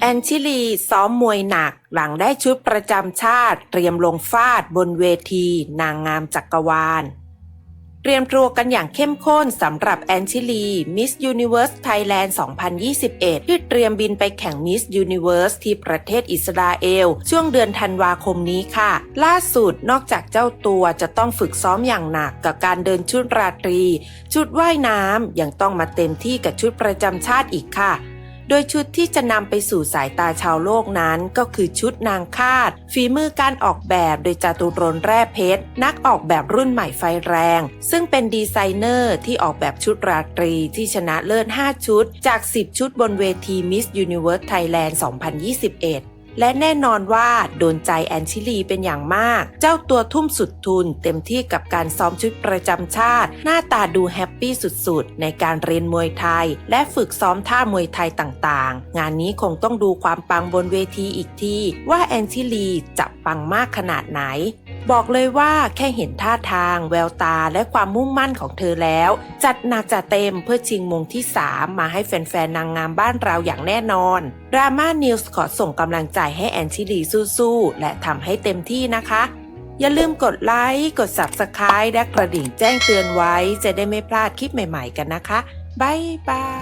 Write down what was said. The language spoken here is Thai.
แอนชิลีซ้อมมวยหนักหลังได้ชุดประจำชาติ เตรียมลงฟาดบนเวที นางงามจักรวาล เตรียมตัวกันอย่างเข้มข้นสำหรับแอนชิลีมิสยูนิเว r ร์สไทยแลนด์ 2021 ที่เตรียมบินไปแข่งมิสยูนิเว r ร์สที่ประเทศอิสราเอล ช่วงเดือนธันวาคมนี้ค่ะ ล่าสุดนอกจากเจ้าตัวจะต้องฝึกซ้อมอย่างหนักกับการเดินชุดราตรี ชุดว่ายน้ำยังต้องมาเต็มที่กับชุดประจำชาติอีกค่ะ โดยชุดที่จะนำไปสู่สายตาชาวโลกนั้นก็คือชุดนางคาด ฝีมือการออกแบบโดยจาตุรนแร่เพชร นักออกแบบรุ่นใหม่ไฟแรง ซึ่งเป็นดีไซเนอร์ที่ออกแบบชุดราตรีที่ชนะเลิศ 5 ชุด จาก 10 ชุดบนเวที Miss Universe Thailand 2021 และแน่นอนว่าโดนใจแอนชิลีเป็นอย่างมาก เจ้าตัวทุ่มสุดทุน เต็มที่กับการซ้อมชุดประจำชาติ หน้าตาดูแฮปปี้สุดๆ ในการเรียนมวยไทย และฝึกซ้อมท่ามวยไทยต่างๆ งานนี้คงต้องดูความปังบนเวทีอีกที ว่าแอนชิลีจะปังมากขนาดไหน บอกเลยว่าแค่เห็นท่าทาง แววตาและความมุ่งมั่นของเธอแล้ว จัดหนักจัดเต็มเพื่อชิงมงที่ 3 มาให้แฟนๆนางงามบ้านเราอย่างแน่นอนดราม่านิวส์ขอส่งกำลังใจให้แอนชิลีสู้ๆ และทำให้เต็มที่นะคะ อย่าลืมกดไลค์ กด Subscribe และกระดิ่งแจ้งเตือนไว้ จะได้ไม่พลาดคลิปใหม่ๆกันนะคะบ๊ายบาย